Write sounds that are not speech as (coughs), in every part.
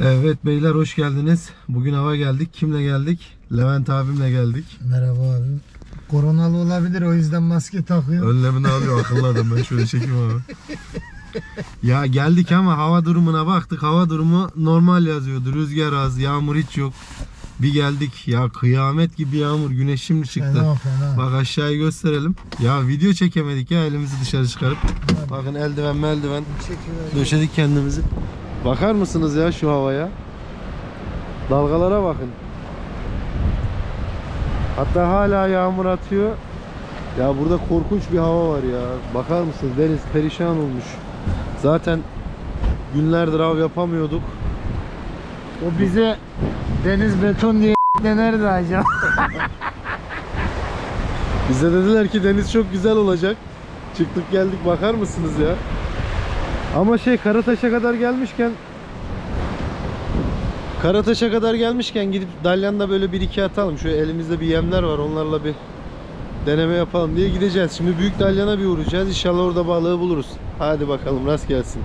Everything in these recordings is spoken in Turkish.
Evet beyler hoş geldiniz. Bugün hava geldik. Kimle geldik? Levent abimle geldik. Merhaba abi. Koronalı olabilir o yüzden maske takıyor. Önlemini alıyor akıllı adam. Ben şöyle çekeyim abi. Ya geldik ama hava durumuna baktık. Hava durumu normal yazıyordu. Rüzgar az, yağmur hiç yok. Bir geldik ya kıyamet gibi yağmur. Güneş şimdi çıktı. Fena fena. Bak aşağıyı gösterelim. Ya video çekemedik ya elimizi dışarı çıkarıp. Bakın eldiven meldiven Çekiyor. döşedik kendimizi. Bakar mısınız ya şu havaya? Dalgalara bakın. Hatta hala yağmur atıyor. Ya burada korkunç bir hava var ya. Bakar mısınız? Deniz perişan olmuş. Zaten günlerdir av yapamıyorduk. O bize deniz beton diye (laughs) denerdi acaba. Bize dediler ki deniz çok güzel olacak. Çıktık geldik bakar mısınız ya? Ama şey Karataş'a kadar gelmişken Karataş'a kadar gelmişken gidip Dalyan'da böyle bir iki atalım. Şu elimizde bir yemler var onlarla bir deneme yapalım diye gideceğiz. Şimdi Büyük Dalyan'a bir uğrayacağız. İnşallah orada balığı buluruz. Hadi bakalım rast gelsin.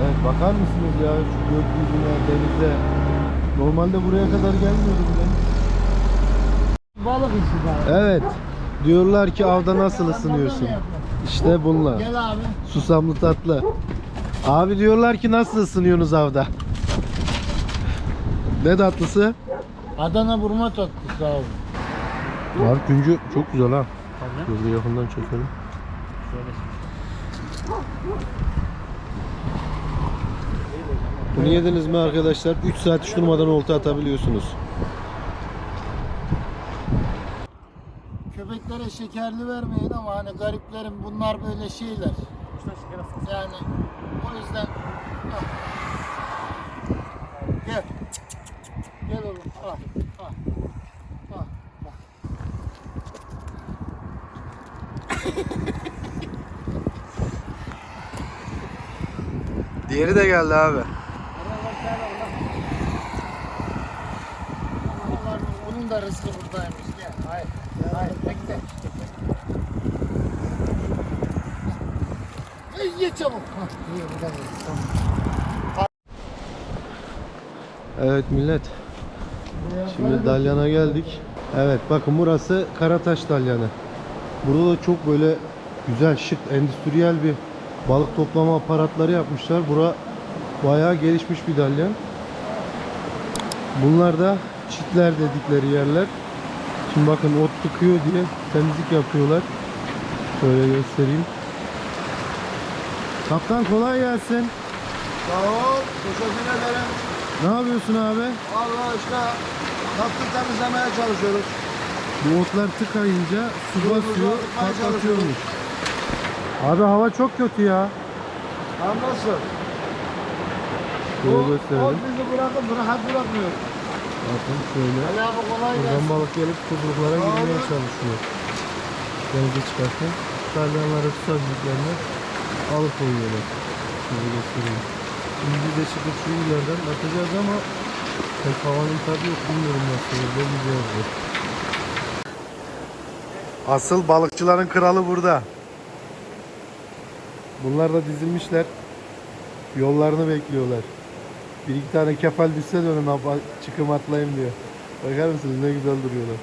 Evet bakar mısınız ya şu gökyüzüne, denize. Normalde buraya kadar gelmiyordum ben. Balık işi daha. Evet. Diyorlar ki avda nasıl ısınıyorsun? İşte bunlar. Gel abi. Susamlı tatlı. Abi diyorlar ki nasıl ısınıyorsunuz avda? Ne tatlısı? Adana burma tatlısı abi. Var güncü çok güzel ha. Şöyle yakından çekelim. Bunu yediniz mi arkadaşlar? 3 saat hiç durmadan olta atabiliyorsunuz. Şekerli vermeyin ama hani gariplerin bunlar böyle şeyler. Yani o yüzden al. Gel. Gel oğlum. Al. Al. Al. Bak. Diğeri de geldi abi. Da rızkı buradaymış. Gel. Hayır. Hayır. Bekle. Ay, Ye çabuk. Evet millet. Şimdi Dalyan'a geldik. Evet bakın burası Karataş Dalyanı. Burada da çok böyle güzel şık endüstriyel bir balık toplama aparatları yapmışlar. Bura bayağı gelişmiş bir dalyan. Bunlar da çitler dedikleri yerler. Şimdi bakın ot tıkıyor diye temizlik yapıyorlar. Şöyle göstereyim. Kaptan kolay gelsin. Sağ ol, teşekkür ederim. Ne yapıyorsun abi? Allah işte kaptı temizlemeye çalışıyoruz. Bu otlar tıkayınca su Suyumuzu basıyor, atmaya patlatıyormuş. Abi hava çok kötü ya. Anlasın. Şöyle O, o gösterelim. bizi bırakıp rahat bırakmıyor. Bakın şöyle. Buradan balık gelip kuyruklara Sağ girmeye çalışıyor. Denize çıkarken. Dalyanları tutabildiklerini alıp koyuyorlar. Şöyle göstereyim. Şimdi de çıkıp şu ileriden atacağız ama pek havanın tadı yok. Bilmiyorum nasıl olur. De. Asıl balıkçıların kralı burada. Bunlar da dizilmişler. Yollarını bekliyorlar. Bir iki tane kefal düşse de önüne apa- çıkım atlayayım diyor. Bakar mısınız ne güzel duruyorlar.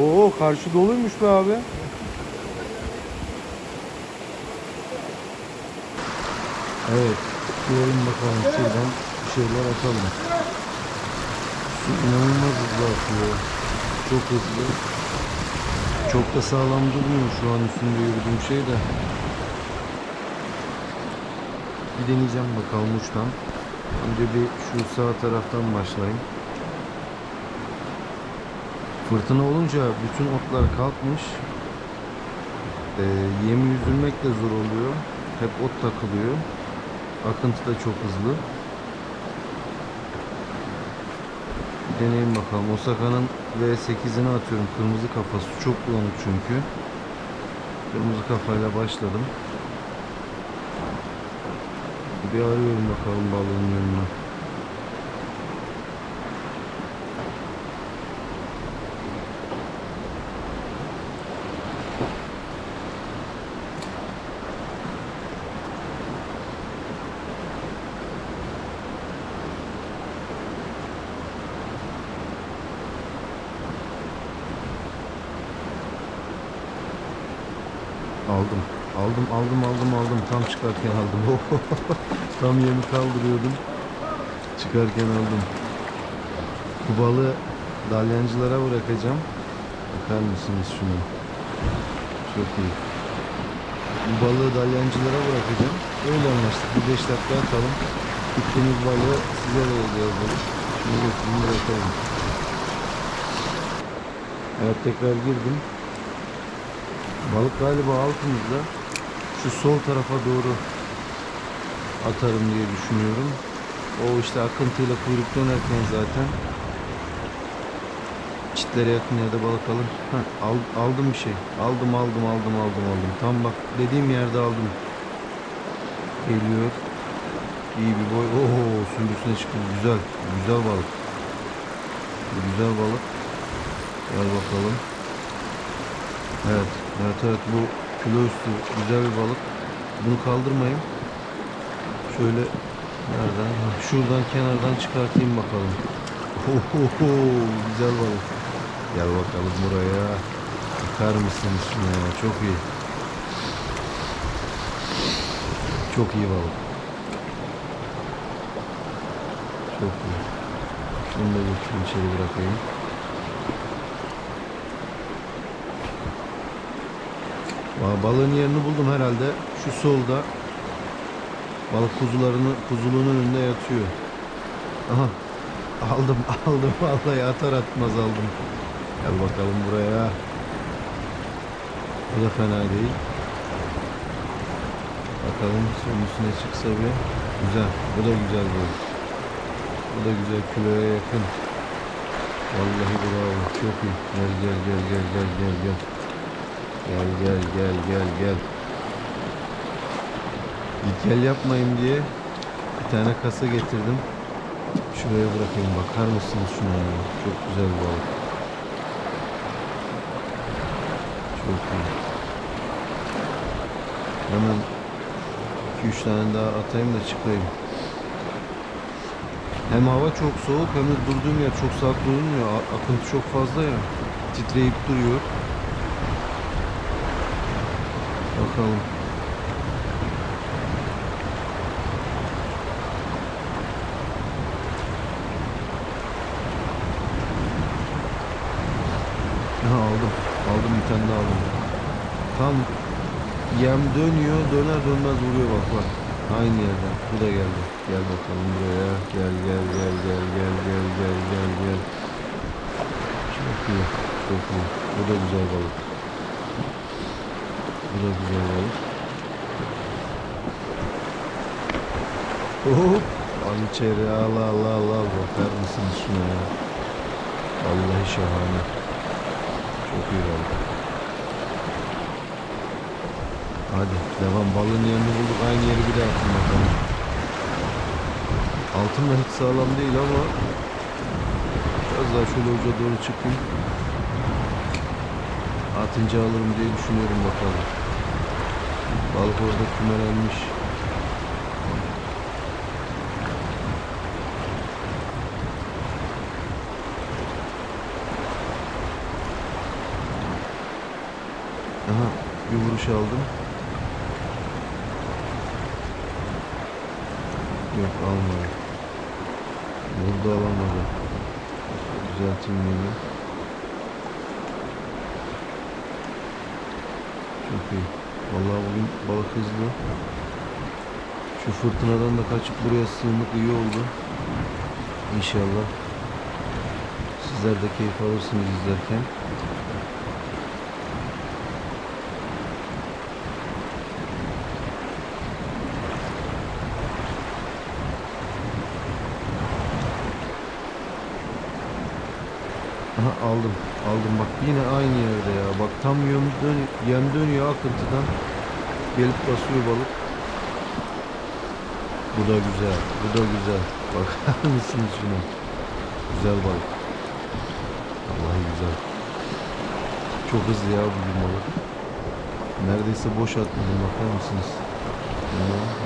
Oo karşı doluymuş be abi. Evet. Girelim bakalım şuradan bir şeyler atalım. Su inanılmaz hızlı akıyor. Çok hızlı. Çok da sağlam durmuyor şu an üstünde yürüdüğüm şey de. Bir deneyeceğim bakalım uçtan. Önce bir şu sağ taraftan başlayayım. Fırtına olunca bütün otlar kalkmış. Ee, yemi yüzülmek de zor oluyor. Hep ot takılıyor. Akıntı da çok hızlı. Bir deneyim bakalım. Osaka'nın V8'ini atıyorum. Kırmızı kafası çok bulanık çünkü. Kırmızı kafayla başladım. Bir arıyorum bakalım balığın yanına. Aldım. Aldım, aldım, aldım, aldım. Tam çıkarken aldım. (laughs) Tam yemi kaldırıyordum. Çıkarken aldım. Bu balığı dalyancılara bırakacağım. Bakar mısınız şuna? Çok iyi. Bu balığı dalyancılara bırakacağım. Öyle anlaştık. Bir 5 dakika atalım. Tuttuğumuz balığı size vereceğiz. bunu. Şunu götürün bırakalım. Evet tekrar girdim. Balık galiba altımızda. Şu sol tarafa doğru atarım diye düşünüyorum. O işte akıntıyla kuyruk dönerken zaten çitlere yakın yerde balık alır. Heh, al- aldım bir şey. Aldım aldım aldım aldım aldım. Tam bak dediğim yerde aldım. Geliyor. İyi bir boy. Oo suyun üstüne çıktı. Güzel. Güzel balık. Güzel balık. Gel bakalım. Evet. Evet evet bu kilo üstü güzel bir balık. Bunu kaldırmayayım. Şöyle nereden? Şuradan kenardan çıkartayım bakalım. Ohoho, güzel balık. Gel bakalım buraya. Bakar mısınız şuna ya? Çok iyi. Çok iyi balık. Çok iyi. Şunu da içeri bırakayım. Ba- Balığın yerini buldum herhalde. Şu solda balık kuzularını kuzuluğun önünde yatıyor. Aha. Aldım, (laughs) aldım. Vallahi atar atmaz aldım. Gel bakalım buraya. Bu da fena değil. Bakalım suyun üstüne çıksa bir. Güzel. Bu da güzel balık. Bu da güzel kiloya yakın. Vallahi bravo. Çok iyi. Gel gel gel gel gel gel gel. Gel gel gel gel gel. Gel yapmayın diye bir tane kasa getirdim. Şuraya bırakayım bakar mısınız şuna ya? Çok güzel balık. Çok iyi. Hemen 2-3 tane daha atayım da çıkayım. Hem hava çok soğuk hem de durduğum yer çok saat durulmuyor. Akıntı çok fazla ya. Titreyip duruyor. Bakalım. Aha aldım. Aldım bir tane daha aldım. Tam yem dönüyor döner dönmez vuruyor bak bak. Aynı yerden. Bu da geldi. Gel bakalım buraya. Gel gel gel gel gel gel gel gel gel. Çok iyi. Çok iyi. Bu da güzel balık. Bu da güzel balık. Hop. Al içeri al al al al. Bakar mısınız şuna ya? Vallahi şahane. Çok iyi balık. Hadi devam. Balığın yerini bulduk. Aynı yeri bir daha atın bakalım. Altın da hiç sağlam değil ama biraz daha şöyle uca doğru çıkayım. Atınca alırım diye düşünüyorum bakalım. Balık orada kümelenmiş. Aha bir vuruş aldım. Yok almadı. Burada alamadı. Düzelteyim yine. Çok iyi. Vallahi bugün balık hızlı. Şu fırtınadan da kaçıp buraya sığınmak iyi oldu. İnşallah. Sizler de keyif alırsınız izlerken. Aha aldım. Aldım bak yine aynı yerde ya. Bak tam yem, dön yem dönüyor akıntıdan. Gelip basıyor balık. Bu da güzel. Bu da güzel. Bakar (laughs) mısınız şuna? Güzel balık. Vallahi güzel. Çok hızlı ya bugün balık. Neredeyse boş atmadım bakar mısınız?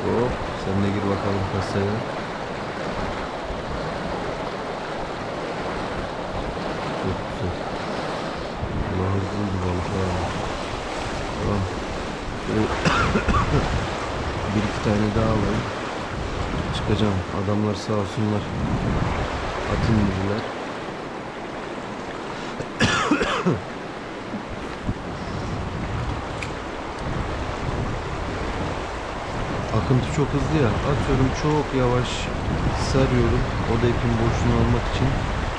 Hop sen de gir bakalım kasaya. Çok güzel. Allah hızlıydı balık ha. (coughs) Bir iki tane daha alayım. Çıkacağım. Adamlar sağ olsunlar. Atın indiler. (coughs) Akıntı çok hızlı ya. Atıyorum çok yavaş sarıyorum. O da ipin boşluğunu almak için.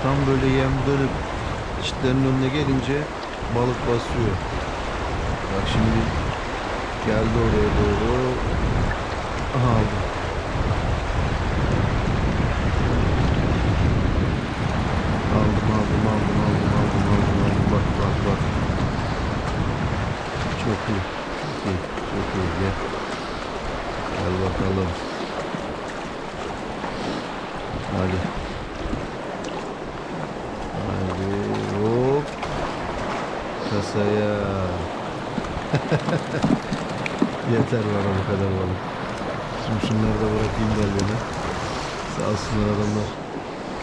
Tam böyle yem dönüp çitlerin önüne gelince balık basıyor. Bak şimdi geldi oraya doğru. Aha aldım. Aldım aldım aldım aldım aldım aldım aldım. Bak bak bak. Çok iyi. Çok iyi. Çok iyi. Gel. Gel bakalım. Hadi. Hadi. Hop. Kasaya. (laughs) Yeter bana bu kadar balık. Şimdi şunları da bırakayım galyana. Sağ olsunlar adamlar.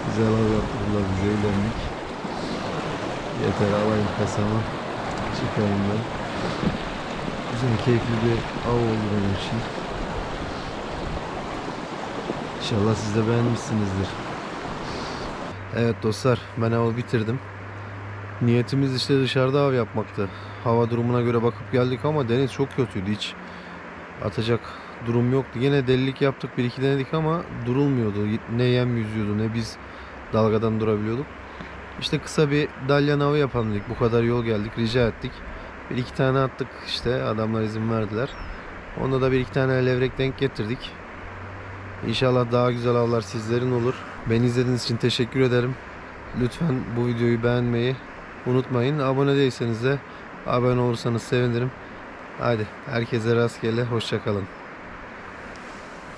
Güzel av yaptılar bize eğlendik. Yeter alayım kasamı. Çıkayım ben. Güzel keyifli bir av oldu benim için. İnşallah siz de beğenmişsinizdir. Evet dostlar ben avı bitirdim. Niyetimiz işte dışarıda av yapmaktı. Hava durumuna göre bakıp geldik ama deniz çok kötüydü hiç. Atacak durum yoktu. Yine delilik yaptık bir iki denedik ama durulmuyordu. Ne yem yüzüyordu ne biz dalgadan durabiliyorduk. İşte kısa bir dalyan avı yapalım dedik. Bu kadar yol geldik rica ettik. Bir iki tane attık işte adamlar izin verdiler. Onda da bir iki tane levrek denk getirdik. İnşallah daha güzel avlar sizlerin olur. Beni izlediğiniz için teşekkür ederim. Lütfen bu videoyu beğenmeyi unutmayın. Abone değilseniz de abone olursanız sevinirim. Hadi herkese rastgele hoşçakalın.